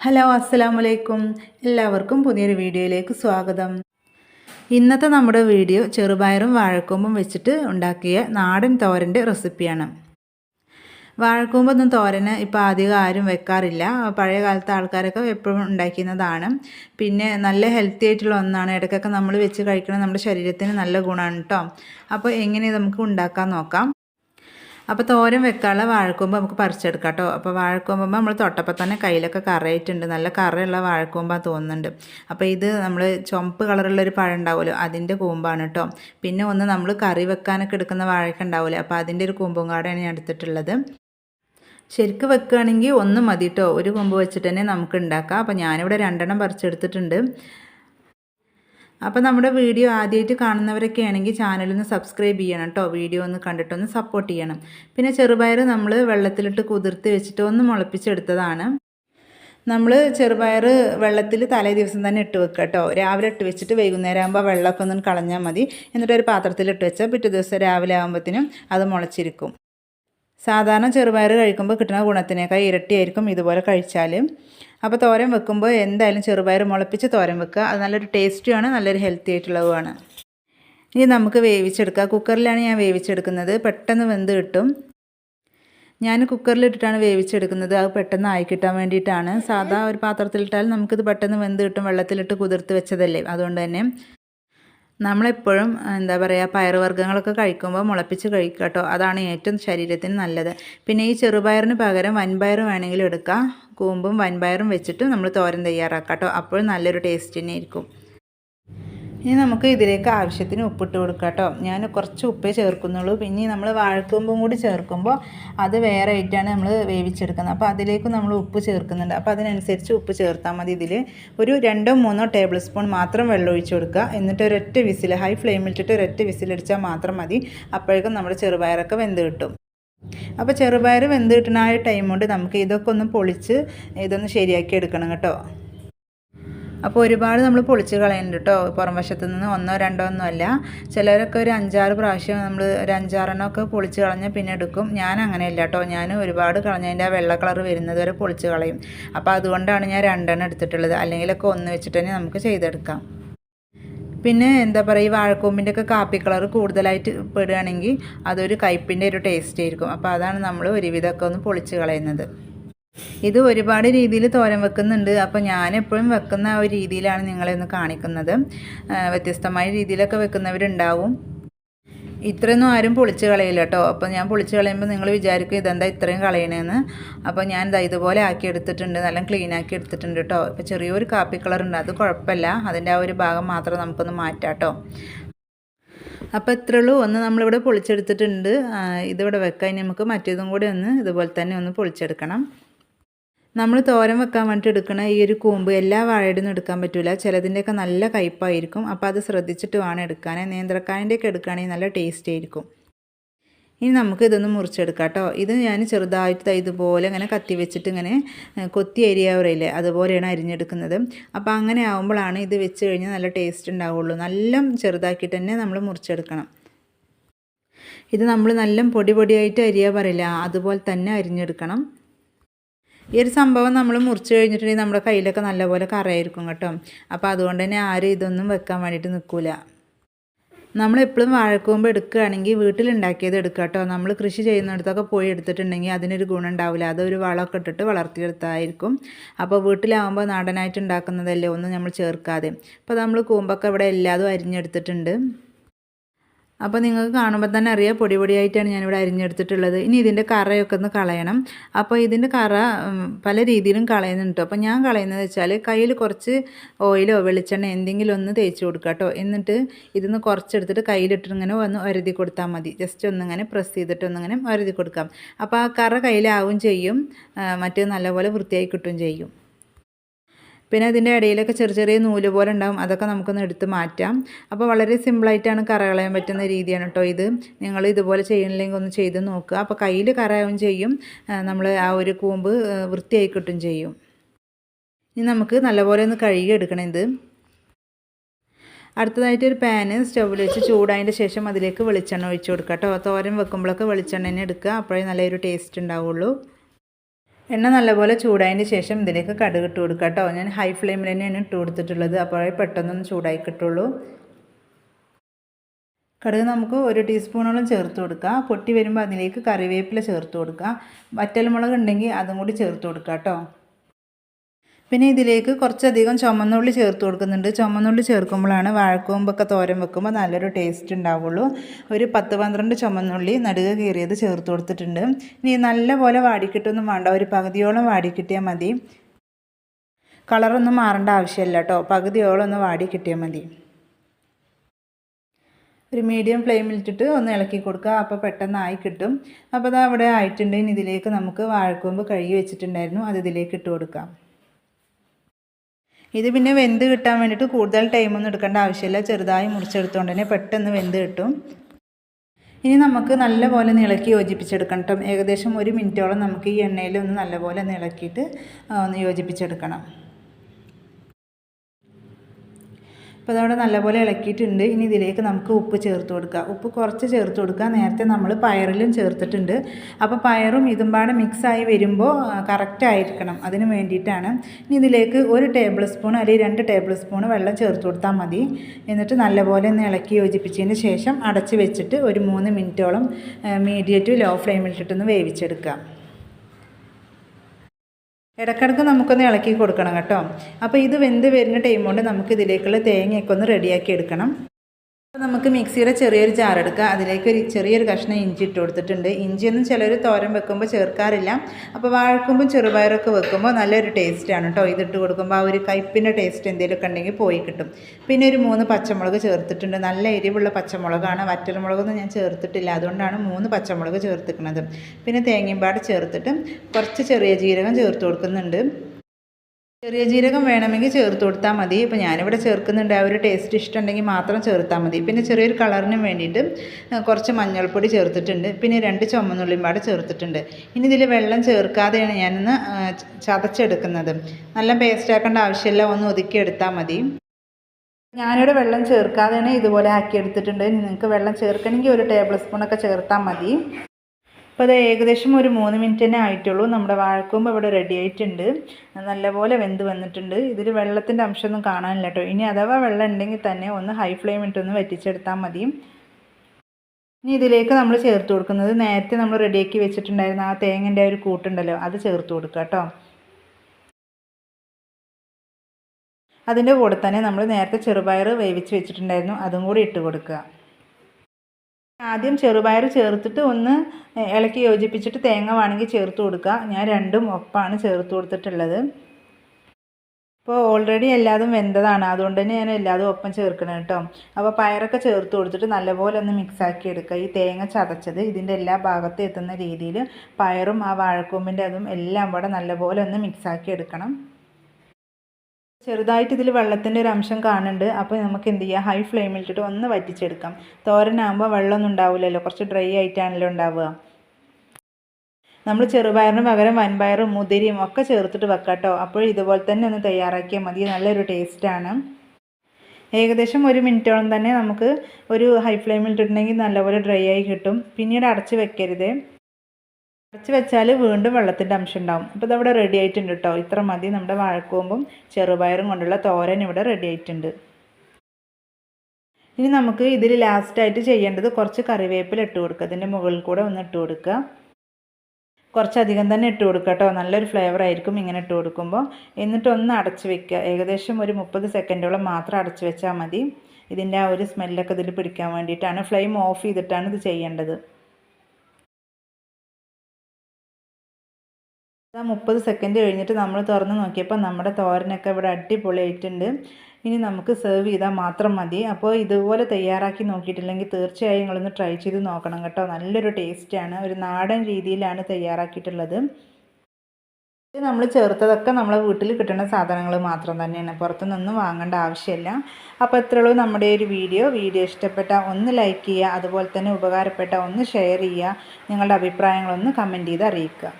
Hello അസ്സലാമു അലൈക്കും എല്ലാവർക്കും പുതിയൊരു വീഡിയോയിലേക്ക് സ്വാഗതം. ഇന്നത്തെ നമ്മുടെ വീഡിയോ ചെറുപയറും വാഴക്കൂമ്പും വെച്ചിട്ട് ഉണ്ടാക്കിയ നാടൻ തോരന്റെ റെസിപ്പിയാണ്. വാഴക്കൂമ്പൊന്നും തോരന് ഇപ്പോൾ അധികം ആരും വെക്കാറില്ല. പഴയ കാലത്തെ ആൾക്കാരൊക്കെ എപ്പോഴും ഉണ്ടാക്കുന്നതാണ് പിന്നെ നല്ല ഹെൽത്തി ആയിട്ടുള്ള ഒന്നാണ്. ഇടയ്ക്കൊക്കെ നമ്മൾ വെച്ച് കഴിക്കണം നമ്മുടെ ശരീരത്തിന് നല്ല ഗുണമാണ് കേട്ടോ അപ്പോൾ എങ്ങനെ നമുക്ക് ഉണ്ടാക്കാൻ നോക്കാം. അപ്പോൾ തോരൻ വെക്കാനുള്ള വാഴക്കൂമ്പ് നമുക്ക് പറിച്ചെടുക്കാം കേട്ടോ. അപ്പോൾ വാഴക്കൂമ്പ് നമ്മൾ തൊട്ടപ്പോൾ തന്നെ കയ്യിലൊക്കെ കറയിട്ടുണ്ട് നല്ല കറയുള്ള വാഴക്കൂമ്പാണ് തോന്നുന്നുണ്ട്. അപ്പോൾ ഇത് നമ്മൾ ചുമപ്പ് കളറുള്ളൊരു പഴം ഉണ്ടാവുമല്ലോ അതിന്റെ കൂമ്പാണ് കേട്ടോ. പിന്നെ ഒന്ന് നമ്മൾ കറി വെക്കാനൊക്കെ എടുക്കുന്ന വാഴക്ക ഉണ്ടാവില്ലേ അപ്പോൾ അതിന്റെ ഒരു കൂമ്പും കാടാണ് ഞാൻ എടുത്തിട്ടുള്ളത്. ശരിക്ക് വെക്കുകയാണെങ്കിൽ ഒന്ന് മതി കേട്ടോ. ഒരു കൊമ്പ് വെച്ചിട്ട് തന്നെ നമുക്ക് ഉണ്ടാക്കാം. അപ്പോൾ ഞാനിവിടെ രണ്ടെണ്ണം പറിച്ചെടുത്തിട്ടുണ്ട്. അപ്പോൾ നമ്മുടെ വീഡിയോ ആദ്യമായിട്ട് കാണുന്നവരൊക്കെ ആണെങ്കിൽ ചാനലൊന്ന് സബ്സ്ക്രൈബ് ചെയ്യണം കേട്ടോ വീഡിയോ ഒന്ന് കണ്ടിട്ടൊന്ന് സപ്പോർട്ട് ചെയ്യണം. പിന്നെ ചെറുപയർ നമ്മൾ വെള്ളത്തിലിട്ട് കുതിർത്ത് വെച്ചിട്ട് ഒന്ന് മുളപ്പിച്ചെടുത്തതാണ്. നമ്മൾ ചെറുപയർ വെള്ളത്തിൽ തലേ ദിവസം തന്നെ ഇട്ട് വെക്കുക കേട്ടോ രാവിലെ ഇട്ട് വെച്ചിട്ട് വൈകുന്നേരം ആകുമ്പോൾ വെള്ളമൊക്കെ ഒന്ന് കളഞ്ഞാൽ മതി. എന്നിട്ട് ഒരു പാത്രത്തിൽ ഇട്ട് വെച്ചാൽ പിറ്റേ ദിവസം രാവിലെ ആകുമ്പോഴത്തേനും അത് മുളച്ചിരിക്കും. സാധാരണ ചെറുപയർ കഴിക്കുമ്പോൾ കിട്ടുന്ന ഗുണത്തിനേക്കാൾ ഇരട്ടിയായിരിക്കും ഇതുപോലെ കഴിച്ചാൽ അപ്പോൾ തോരൻ വെക്കുമ്പോൾ എന്തായാലും ചെറുപയർ മുളപ്പിച്ച് തോരൻ വെക്കുക. അത് നല്ലൊരു ടേസ്റ്റിയാണ് നല്ലൊരു ഹെൽത്തി ആയിട്ടുള്ളതുമാണ് ഇനി നമുക്ക് വേവിച്ചെടുക്കാം. കുക്കറിലാണ് ഞാൻ വേവിച്ചെടുക്കുന്നത്. പെട്ടെന്ന് വെന്ത് കിട്ടും. ഞാൻ കുക്കറിലിട്ടിട്ടാണ് വേവിച്ചെടുക്കുന്നത്. അത് പെട്ടെന്ന് ആയി കിട്ടാൻ വേണ്ടിയിട്ടാണ്. സാധാ ഒരു പാത്രത്തിലിട്ടാൽ നമുക്കിത് പെട്ടെന്ന് വെന്ത് കിട്ടും. വെള്ളത്തിലിട്ട് കുതിർത്ത് വെച്ചതല്ലേ. അതുകൊണ്ട് തന്നെ നമ്മളെപ്പോഴും എന്താ പറയുക പയറുവർഗങ്ങളൊക്കെ കഴിക്കുമ്പോൾ മുളപ്പിച്ച് കഴിക്കുക അതാണ് ഏറ്റവും ശരീരത്തിന് നല്ലത്. പിന്നെ ഈ ചെറുപയറിന് പകരം വൻപയർ വേണമെങ്കിലും എടുക്കാം. കൂമ്പും വൻപയറും വെച്ചിട്ട് നമ്മൾ തോരൻ തയ്യാറാക്കാം കേട്ടോ അപ്പോഴും നല്ലൊരു ടേസ്റ്റ് തന്നെ ആയിരിക്കും. ഇനി നമുക്ക് ഇതിലേക്ക് ആവശ്യത്തിന് ഉപ്പിട്ട് കൊടുക്കാം കേട്ടോ ഞാൻ കുറച്ച് ഉപ്പേ ചേർക്കുന്നുള്ളൂ. പിന്നെ നമ്മൾ വാഴക്കൂമ്പും കൂടി ചേർക്കുമ്പോൾ അത് വേറെ ആയിട്ടാണ് നമ്മൾ വേവിച്ചെടുക്കുന്നത്. അപ്പോൾ അതിലേക്ക് നമ്മൾ ഉപ്പ് ചേർക്കുന്നുണ്ട്. അപ്പോൾ അതിനനുസരിച്ച് ഉപ്പ് ചേർത്താൽ മതി ഇതിൽ. ഒരു രണ്ടോ മൂന്നോ ടേബിൾ സ്പൂൺ മാത്രം വെള്ളം ഒഴിച്ച് കൊടുക്കുക. എന്നിട്ട് ഒരൊറ്റ വിസിൽ ഹൈ ഫ്ലെയിമിലിട്ടിട്ട് ഒരൊറ്റ വിസിലടിച്ചാൽ മാത്രം മതി. അപ്പോഴേക്കും നമ്മുടെ ചെറുപയറൊക്കെ വെന്ത് കിട്ടും. അപ്പോൾ ചെറുപയർ വെന്ത് കിട്ടുന്ന ആ ടൈം കൊണ്ട് നമുക്ക് ഇതൊക്കെ ഒന്ന് പൊളിച്ച് ഇതൊന്ന് ശരിയാക്കി എടുക്കണം കേട്ടോ. അപ്പോൾ ഒരുപാട് നമ്മൾ പൊളിച്ച് കളയുന്നുണ്ട് കേട്ടോ പുറം വശത്ത് നിന്ന് ഒന്നോ രണ്ടോ ഒന്നും അല്ല. ചിലരൊക്കെ ഒരു അഞ്ചാറ് പ്രാവശ്യം നമ്മൾ ഒരു അഞ്ചാറെണ്ണമൊക്കെ പൊളിച്ച് കളഞ്ഞാൽ പിന്നെ എടുക്കും. ഞാൻ അങ്ങനെയല്ല കേട്ടോ ഞാൻ ഒരുപാട് കളഞ്ഞതിന്റെ ആ വെള്ള കളർ വരുന്നത് വരെ പൊളിച്ച് കളയും. അപ്പോൾ അതുകൊണ്ടാണ് ഞാൻ രണ്ടെണ്ണം എടുത്തിട്ടുള്ളത്. അല്ലെങ്കിലൊക്കെ ഒന്ന് വെച്ചിട്ട് തന്നെ നമുക്ക് ചെയ്തെടുക്കാം. പിന്നെ എന്താ പറയുക ഈ വാഴക്കൊമ്പിന്റെ ഒക്കെ കാപ്പി കളർ കൂടുതലായിട്ട് പെടുകയാണെങ്കിൽ അതൊരു കയ്പിന്റെ ഒരു ടേസ്റ്റ് ആയിരിക്കും. അപ്പോൾ അതാണ് നമ്മൾ ഒരുവിധമൊക്കെ ഒന്ന് പൊളിച്ച് കളയുന്നത്. ഇത് ഒരുപാട് രീതിയിൽ തോരൻ വെക്കുന്നുണ്ട്. അപ്പോൾ ഞാൻ എപ്പോഴും വെക്കുന്ന ആ ഒരു രീതിയിലാണ് നിങ്ങളെ ഒന്ന് കാണിക്കുന്നത്. വ്യത്യസ്തമായ രീതിയിലൊക്കെ വെക്കുന്നവരുണ്ടാവും. ഇത്രയൊന്നും ആരും പൊളിച്ച് കളയില്ല കേട്ടോ. അപ്പോൾ ഞാൻ പൊളിച്ച് കളയുമ്പോൾ നിങ്ങൾ വിചാരിക്കും ഇതെന്താ ഇത്രയും കളയണേന്ന്. അപ്പോൾ ഞാൻ ഇതാ ഇതുപോലെ ആക്കി എടുത്തിട്ടുണ്ട്. നല്ല ക്ലീൻ ആക്കി എടുത്തിട്ടുണ്ട് കേട്ടോ. ഇപ്പോൾ ചെറിയൊരു കാപ്പി കളർ ഉണ്ട്. അത് കുഴപ്പമില്ല. അതിന്റെ ആ ഒരു ഭാഗം മാത്രം നമുക്കൊന്ന് മാറ്റാം കേട്ടോ. അപ്പോൾ ഇത്രേ ഉള്ളൂ. ഒന്ന് നമ്മളിവിടെ പൊളിച്ചെടുത്തിട്ടുണ്ട്. ഇതിവിടെ വെക്കാൻ നമുക്ക് മറ്റേതും കൂടി ഒന്ന് ഇതുപോലെ തന്നെ ഒന്ന് പൊളിച്ചെടുക്കണം. നമ്മൾ തോരൻ വെക്കാൻ വേണ്ടിയിട്ട് എടുക്കുന്ന ഈ ഒരു കൂമ്പ് എല്ലാ വാഴയുടെയും എടുക്കാൻ പറ്റില്ല ചിലതിന്റെയൊക്കെ നല്ല കയ്പ്പായിരിക്കും അപ്പോൾ അത് ശ്രദ്ധിച്ചിട്ട് വേണം എടുക്കാൻ നേന്ത്രക്കായന്റെയൊക്കെ എടുക്കുകയാണെങ്കിൽ നല്ല ടേസ്റ്റ് ആയിരിക്കും. ഇനി നമുക്ക് ഇതൊന്ന് മുറിച്ചെടുക്കാം കേട്ടോ. ഇത് ഞാൻ ചെറുതായിട്ട് ഇതുപോലെ ഇങ്ങനെ കത്തി വെച്ചിട്ട് ഇങ്ങനെ കൊത്തി അരിയാവറിയില്ലേ അതുപോലെയാണ് അരിഞ്ഞെടുക്കുന്നത്. അപ്പോൾ അങ്ങനെ ആകുമ്പോഴാണ് ഇത് വെച്ച് കഴിഞ്ഞാൽ നല്ല ടേസ്റ്റ് ഉണ്ടാവുള്ളൂ. നല്ല ചെറുതാക്കിയിട്ട് തന്നെ നമ്മൾ മുറിച്ചെടുക്കണം. ഇത് നമ്മൾ നല്ല പൊടി പൊടിയായിട്ട് അരിയാ പറയില്ല? അതുപോലെ തന്നെ അരിഞ്ഞെടുക്കണം. ഈ ഒരു സംഭവം നമ്മൾ മുറിച്ച് കഴിഞ്ഞിട്ടുണ്ടെങ്കിൽ നമ്മുടെ കയ്യിലൊക്കെ നല്ലപോലെ കറയായിരിക്കും കേട്ടോ. അപ്പോൾ അതുകൊണ്ട് തന്നെ ആരും ഇതൊന്നും വെക്കാൻ വേണ്ടിയിട്ട് നിൽക്കില്ല നമ്മളെപ്പോഴും വാഴക്കൂമ്പ് എടുക്കുകയാണെങ്കിൽ വീട്ടിലുണ്ടാക്കിയത് എടുക്കുക കേട്ടോ. നമ്മൾ കൃഷി ചെയ്യുന്നിടത്തൊക്കെ പോയി എടുത്തിട്ടുണ്ടെങ്കിൽ അതിനൊരു ഗുണം ഉണ്ടാവില്ല. അതൊരു വളമൊക്കെ ഇട്ടിട്ട് വളർത്തിയെടുത്തായിരിക്കും. അപ്പോൾ വീട്ടിലാവുമ്പോൾ നാടനായിട്ട് ഉണ്ടാക്കുന്നതല്ലേ ഒന്നും നമ്മൾ ചേർക്കാതെ. അപ്പോൾ നമ്മൾ കൂമ്പൊക്കെ ഇവിടെ എല്ലാതും അരിഞ്ഞെടുത്തിട്ടുണ്ട്. അപ്പോൾ നിങ്ങൾക്ക് കാണുമ്പോൾ തന്നെ അറിയാം പൊടി പൊടിയായിട്ടാണ് ഞാനിവിടെ അരിഞ്ഞെടുത്തിട്ടുള്ളത്. ഇനി ഇതിന്റെ കറയൊക്കെ ഒന്ന് കളയണം. അപ്പോൾ ഇതിന്റെ കറ പല രീതിയിലും കളയുന്നുണ്ട് അപ്പോൾ ഞാൻ കളയുന്നത് വെച്ചാൽ കയ്യിൽ കുറച്ച് ഓയിലോ വെളിച്ചെണ്ണ എന്തെങ്കിലും ഒന്ന് തേച്ച് കൊടുക്കുക കേട്ടോ എന്നിട്ട് ഇതിന്ന് കുറച്ചെടുത്തിട്ട് കയ്യിലിട്ട് ഇങ്ങനെ ഒന്ന് ഒരതി കൊടുത്താൽ മതി. ജസ്റ്റ് ഒന്നിങ്ങനെ പ്രസ് ചെയ്തിട്ട് ഒന്നിങ്ങനെ ഒരതി കൊടുക്കാം. അപ്പോൾ ആ കറ കയ്യിലാവും ചെയ്യും മറ്റേ നല്ലപോലെ വൃത്തിയായി കിട്ടുകയും ചെയ്യും. പിന്നെ അതിന്റെ ഇടയിലൊക്കെ ചെറിയ ചെറിയ നൂൽ പോലെ ഉണ്ടാവും. അതൊക്കെ നമുക്കൊന്ന് എടുത്ത് മാറ്റാം. അപ്പോൾ വളരെ സിമ്പിളായിട്ടാണ് കറ കളയാൻ പറ്റുന്ന രീതിയാണ് കേട്ടോ ഇത്. നിങ്ങൾ ഇതുപോലെ ചെയ്യണില്ലെങ്കിൽ ഒന്ന് ചെയ്ത് നോക്കുക. അപ്പോൾ കയ്യിൽ കറയാവും ചെയ്യും. നമ്മൾ ആ ഒരു കൂമ്പ് വൃത്തിയായി കിട്ടും ചെയ്യും. ഇനി നമുക്ക് നല്ലപോലെ ഒന്ന് കഴുകി എടുക്കണം ഇത്. അടുത്തതായിട്ട് ഒരു പാന് സ്റ്റവ് വെച്ച് ചൂടായതിന്റെ ശേഷം അതിലേക്ക് വെളിച്ചെണ്ണ ഒഴിച്ചു കൊടുക്കുക കേട്ടോ. തോരൻ വെക്കുമ്പോഴൊക്കെ വെളിച്ചെണ്ണ തന്നെ എടുക്കുക. അപ്പോഴേ നല്ലൊരു ടേസ്റ്റ് ഉണ്ടാവുള്ളൂ. എണ്ണ നല്ലപോലെ ചൂടായതിന് ശേഷം ഇതിലേക്ക് കടുക് ഇട്ട് കൊടുക്കുക കേട്ടോ. ഞാൻ ഹൈ ഫ്ലെയിമിൽ തന്നെയാണ് ഇട്ട് കൊടുത്തിട്ടുള്ളത്. അപ്പോഴേ പെട്ടെന്നൊന്ന് ചൂടായി കിട്ടുള്ളൂ. കടുക് നമുക്ക് ഒരു ടീസ്പൂണോളം ചേർത്ത് കൊടുക്കുക. പൊട്ടി വരുമ്പോൾ അതിലേക്ക് കറിവേപ്പില ചേർത്ത് കൊടുക്കുക. വറ്റൽമുളക് ഉണ്ടെങ്കിൽ അതും കൂടി ചേർത്ത് കൊടുക്കുക കേട്ടോ. പിന്നെ ഇതിലേക്ക് കുറച്ചധികം ചുമന്നുള്ളി ചേർത്ത് കൊടുക്കുന്നുണ്ട്. ചുമന്നുള്ളി ചേർക്കുമ്പോഴാണ് വാഴക്കൂമ്പൊക്കെ തോരൻ വെക്കുമ്പോൾ നല്ലൊരു ടേസ്റ്റ് ഉണ്ടാവുള്ളൂ. ഒരു പത്ത് പന്ത്രണ്ട് ചുമന്നുള്ളി നടുക കീറിയത് ചേർത്ത് കൊടുത്തിട്ടുണ്ട്. ഇനി നല്ലപോലെ വാടിക്കിട്ടൊന്നും വേണ്ട. ഒരു പകുതിയോളം വാടിക്കിട്ടിയാൽ മതി. കളറൊന്നും മാറേണ്ട ആവശ്യമില്ല കേട്ടോ. പകുതിയോളം ഒന്ന് വാടി കിട്ടിയാൽ മതി. ഒരു മീഡിയം ഫ്ലെയിമിലിട്ടിട്ട് ഒന്ന് ഇളക്കി കൊടുക്കുക. അപ്പോൾ പെട്ടെന്ന് ആയി കിട്ടും. അപ്പോൾ അത് അവിടെ ആയിട്ടുണ്ടെങ്കിൽ ഇതിലേക്ക് നമുക്ക് വാഴക്കൂമ്പ് കഴുകി വെച്ചിട്ടുണ്ടായിരുന്നു. അത് ഇതിലേക്ക് ഇട്ട് കൊടുക്കാം. ഇത് പിന്നെ വെന്ത് കിട്ടാൻ വേണ്ടിയിട്ട് കൂടുതൽ ടൈമൊന്നും എടുക്കേണ്ട ആവശ്യമില്ല. ചെറുതായി മുറിച്ചെടുത്തുകൊണ്ട് തന്നെ പെട്ടെന്ന് വെന്ത് കിട്ടും. ഇനി നമുക്ക് നല്ലപോലെ ഇളക്കി യോജിപ്പിച്ചെടുക്കണം കേട്ടോ. ഏകദേശം ഒരു മിനിറ്റോളം നമുക്ക് ഈ എണ്ണയിൽ ഒന്ന് നല്ലപോലെ ഇളക്കിയിട്ട് ഒന്ന് യോജിപ്പിച്ചെടുക്കണം. അപ്പോൾ അതവിടെ നല്ലപോലെ ഇളക്കിയിട്ടുണ്ട്. ഇനി ഇതിലേക്ക് നമുക്ക് ഉപ്പ് ചേർത്ത് കൊടുക്കുക ഉപ്പ് കുറച്ച് ചേർത്ത് കൊടുക്കുക നേരത്തെ നമ്മൾ പയറിലും ചേർത്തിട്ടുണ്ട്. അപ്പോൾ പയറും ഇതും പാടെ മിക്സായി വരുമ്പോൾ കറക്റ്റ് ആയിരിക്കണം അതിന് വേണ്ടിയിട്ടാണ്. ഇനി ഇതിലേക്ക് ഒരു ടേബിൾ സ്പൂൺ അല്ലെങ്കിൽ രണ്ട് ടേബിൾ സ്പൂൺ വെള്ളം ചേർത്ത് കൊടുത്താൽ മതി. എന്നിട്ട് നല്ലപോലെ ഒന്ന് ഇളക്കി യോജിപ്പിച്ചതിന് ശേഷം അടച്ച് വെച്ചിട്ട് ഒരു മൂന്ന് മിനിറ്റോളം മീഡിയം ടു ലോ ഫ്ലെയിമിലിട്ടിട്ടൊന്ന് വേവിച്ചെടുക്കാം ഇടക്കിടക്ക് നമുക്കൊന്ന് ഇളക്കി കൊടുക്കണം കേട്ടോ. അപ്പോൾ ഇത് വെന്ത് വരുന്ന ടൈം കൊണ്ട് നമുക്ക് ഇതിലേക്കുള്ള തേങ്ങയൊക്കെ ഒന്ന് റെഡിയാക്കി എടുക്കണം. അപ്പോൾ നമുക്ക് മിക്സിയുടെ ചെറിയൊരു ജാർ എടുക്കുക. അതിലേക്ക് ഒരു ചെറിയൊരു കഷ്ണം ഇഞ്ചി ഇട്ട് കൊടുത്തിട്ടുണ്ട്. ഇഞ്ചിയൊന്നും ചിലർ തോരൻ വെക്കുമ്പോൾ ചേർക്കാറില്ല. അപ്പോൾ വാഴക്കുമ്പോൾ ചെറുപയറൊക്കെ വെക്കുമ്പോൾ നല്ലൊരു ടേസ്റ്റാണ് കേട്ടോ ഇതിട്ട് കൊടുക്കുമ്പോൾ ആ ഒരു കയ്പ്പിന്റെ ടേസ്റ്റ് എന്തെങ്കിലുമൊക്കെ ഉണ്ടെങ്കിൽ പോയി കിട്ടും. പിന്നെ ഒരു മൂന്ന് പച്ചമുളക് ചേർത്തിട്ടുണ്ട്. നല്ല എരിവുള്ള പച്ചമുളകാണ്. വറ്റൽമുളകൊന്നും ഞാൻ ചേർത്തിട്ടില്ല. അതുകൊണ്ടാണ് മൂന്ന് പച്ചമുളക് ചേർത്തിക്കുന്നത് പിന്നെ തേങ്ങയും പാട് ചേർത്തിട്ട് കുറച്ച് ചെറിയ ജീരകം ചേർത്ത് കൊടുക്കുന്നുണ്ട്. ചെറിയ ജീരകം വേണമെങ്കിൽ ചേർത്ത് കൊടുത്താൽ മതി. ഇപ്പോൾ ഞാനിവിടെ ചേർക്കുന്നുണ്ട്. ആ ഒരു ടേസ്റ്റ് ഇഷ്ടമുണ്ടെങ്കിൽ മാത്രം ചേർത്താൽ മതി. പിന്നെ ചെറിയൊരു കളറിനും വേണ്ടിയിട്ട് കുറച്ച് മഞ്ഞൾപ്പൊടി ചേർത്തിട്ടുണ്ട്. പിന്നെ രണ്ട് ചുമന്നുള്ളിയും പാടെ ചേർത്തിട്ടുണ്ട്. ഇനി ഇതിൽ വെള്ളം ചേർക്കാതെയാണ് ഞാനൊന്ന് ചതച്ചെടുക്കുന്നത്. നല്ല പേസ്റ്റ് ആക്കേണ്ട ആവശ്യമില്ല. ഒന്ന് ഒതുക്കിയെടുത്താൽ മതി. ഞാനിവിടെ വെള്ളം ചേർക്കാതെയാണ് ഇതുപോലെ ആക്കിയെടുത്തിട്ടുണ്ട്. നിങ്ങൾക്ക് വെള്ളം ചേർക്കണമെങ്കിൽ ഒരു ടേബിൾ സ്പൂണൊക്കെ ചേർത്താൽ മതി. അപ്പോൾ അത് ഏകദേശം ഒരു മൂന്ന് മിനിറ്റ് തന്നെ ആയിട്ടുള്ളൂ. നമ്മുടെ വാഴക്കൂമ്പ് ഇവിടെ റെഡി ആയിട്ടുണ്ട്. നല്ലപോലെ വെന്ത് വന്നിട്ടുണ്ട്. ഇതിൽ വെള്ളത്തിന്റെ അംശമൊന്നും കാണാനില്ല കേട്ടോ. ഇനി അഥവാ വെള്ളം ഉണ്ടെങ്കിൽ തന്നെ ഒന്ന് ഹൈ ഫ്ലെയിം ഇട്ടൊന്ന് വറ്റിച്ചെടുത്താൽ മതി. ഇനി ഇതിലേക്ക് നമ്മൾ ചേർത്ത് കൊടുക്കുന്നത് നേരത്തെ നമ്മൾ റെഡിയാക്കി വെച്ചിട്ടുണ്ടായിരുന്ന ആ തേങ്ങന്റെ ഒരു കൂട്ടുണ്ടല്ലോ അത് ചേർത്ത് കൊടുക്കുക കേട്ടോ. അതിന്റെ കൂടെ തന്നെ നമ്മൾ നേരത്തെ ചെറുപയർ വേവിച്ച് വെച്ചിട്ടുണ്ടായിരുന്നു. അതും കൂടി ഇട്ട് കൊടുക്കുക. ആദ്യം ചെറുപയർ ചേർത്തിട്ട് ഒന്ന് ഇളക്കി യോജിപ്പിച്ചിട്ട് തേങ്ങ വേണമെങ്കിൽ ചേർത്ത് കൊടുക്കുക. ഞാൻ രണ്ടും ഒപ്പാണ് ചേർത്ത് കൊടുത്തിട്ടുള്ളത്. ഇപ്പോൾ ഓൾറെഡി എല്ലാതും വെന്തതാണ്. അതുകൊണ്ട് തന്നെ ഞാൻ എല്ലാതും ഒപ്പം ചേർക്കണം കേട്ടോ. അപ്പോൾ പയറൊക്കെ ചേർത്ത് കൊടുത്തിട്ട് നല്ലപോലെ ഒന്ന് മിക്സാക്കി എടുക്കുക. ഈ തേങ്ങ ചതച്ചത് ഇതിന്റെ എല്ലാ ഭാഗത്തും എത്തുന്ന രീതിയിൽ പയറും ആ വാഴക്കൊമ്പിന്റെ അതും എല്ലാം കൂടെ നല്ലപോലെ ഒന്ന് മിക്സാക്കി എടുക്കണം. ചെറുതായിട്ട് ഇതിൽ വെള്ളത്തിന്റെ ഒരു അംശം കാണുന്നുണ്ട്. അപ്പോൾ നമുക്ക് എന്ത് ചെയ്യാം? ഹൈ ഫ്ലെയിമിൽ ഇട്ടിട്ട് ഒന്ന് വറ്റിച്ചെടുക്കാം. തോരനാകുമ്പോൾ വെള്ളമൊന്നും ഉണ്ടാവില്ലല്ലോ കുറച്ച് ഡ്രൈ ആയിട്ടാണല്ലോ ഉണ്ടാവുക. നമ്മൾ ചെറുപയറിന് പകരം വൻപയറും മുതിരിയും ഒക്കെ ചേർത്തിട്ട് വെക്കാം കേട്ടോ അപ്പോൾ ഇതുപോലെ തന്നെ ഒന്ന് തയ്യാറാക്കിയാൽ മതി. നല്ലൊരു ടേസ്റ്റാണ് ഏകദേശം ഒരു മിനിറ്റോളം തന്നെ നമുക്ക് ഒരു ഹൈ ഫ്ലെയിമിൽ ഇട്ടിട്ടുണ്ടെങ്കിൽ നല്ലപോലെ ഡ്രൈ ആയി കിട്ടും. പിന്നീട് അടച്ച് വെക്കരുത്. അടച്ച് വെച്ചാൽ വീണ്ടും വെള്ളത്തിന്റെ അംശം ഉണ്ടാവും. അപ്പോൾ ഇതവിടെ റെഡി ആയിട്ടുണ്ട് കേട്ടോ ഇത്ര മതി. നമ്മുടെ വാഴക്കൂമ്പും ചെറുപയറും കൊണ്ടുള്ള തോരൻ ഇവിടെ റെഡി ആയിട്ടുണ്ട്. ഇനി നമുക്ക് ഇതിൽ ലാസ്റ്റായിട്ട് ചെയ്യേണ്ടത് കുറച്ച് കറിവേപ്പില ഇട്ട് കൊടുക്കുക. അതിന്റെ മുകളിൽ കൂടെ ഒന്ന് ഇട്ട് കൊടുക്കുക. കുറച്ചധികം തന്നെ ഇട്ട് കൊടുക്കുക കേട്ടോ നല്ലൊരു ഫ്ലേവർ ആയിരിക്കും ഇങ്ങനെ ഇട്ട് കൊടുക്കുമ്പോൾ. എന്നിട്ട് ഒന്ന് അടച്ച് വെക്കുക. ഏകദേശം ഒരു മുപ്പത് സെക്കൻഡോളം മാത്രം അടച്ച് വെച്ചാൽ മതി. ഇതിന്റെ ആ ഒരു സ്മെല്ലൊക്കെ ഇതിൽ പിടിക്കാൻ വേണ്ടിയിട്ടാണ്. ഫ്ലെയിം ഓഫ് ചെയ്തിട്ടാണ് ഇത് ചെയ്യേണ്ടത്. മുപ്പത് സെക്കൻഡ് കഴിഞ്ഞിട്ട് നമ്മൾ തുറന്ന് നോക്കിയപ്പോൾ നമ്മുടെ തോരനൊക്കെ ഇവിടെ അടിപൊളിയായിട്ടുണ്ട്. ഇനി നമുക്ക് സെർവ് ചെയ്താൽ മാത്രം മതി. അപ്പോൾ ഇതുപോലെ തയ്യാറാക്കി നോക്കിയിട്ടില്ലെങ്കിൽ തീർച്ചയായും നിങ്ങളൊന്ന് ട്രൈ ചെയ്ത് നോക്കണം കേട്ടോ. നല്ലൊരു ടേസ്റ്റാണ് ഒരു നാടൻ രീതിയിലാണ് തയ്യാറാക്കിയിട്ടുള്ളത്. ഇത് നമ്മൾ ചേർത്തതൊക്കെ നമ്മളെ വീട്ടിൽ കിട്ടുന്ന സാധനങ്ങൾ മാത്രം തന്നെയാണ്. പുറത്തുനിന്നൊന്നും വാങ്ങേണ്ട ആവശ്യമില്ല. അപ്പോൾ ഇത്രയുള്ളൂ നമ്മുടെ ഒരു വീഡിയോ. വീഡിയോ ഇഷ്ടപ്പെട്ട ഒന്ന് ലൈക്ക് ചെയ്യുക അതുപോലെ തന്നെ ഉപകാരപ്പെട്ട ഒന്ന് ഷെയർ ചെയ്യുക. നിങ്ങളുടെ അഭിപ്രായങ്ങളൊന്ന് കമന്റ് ചെയ്ത് അറിയിക്കുക.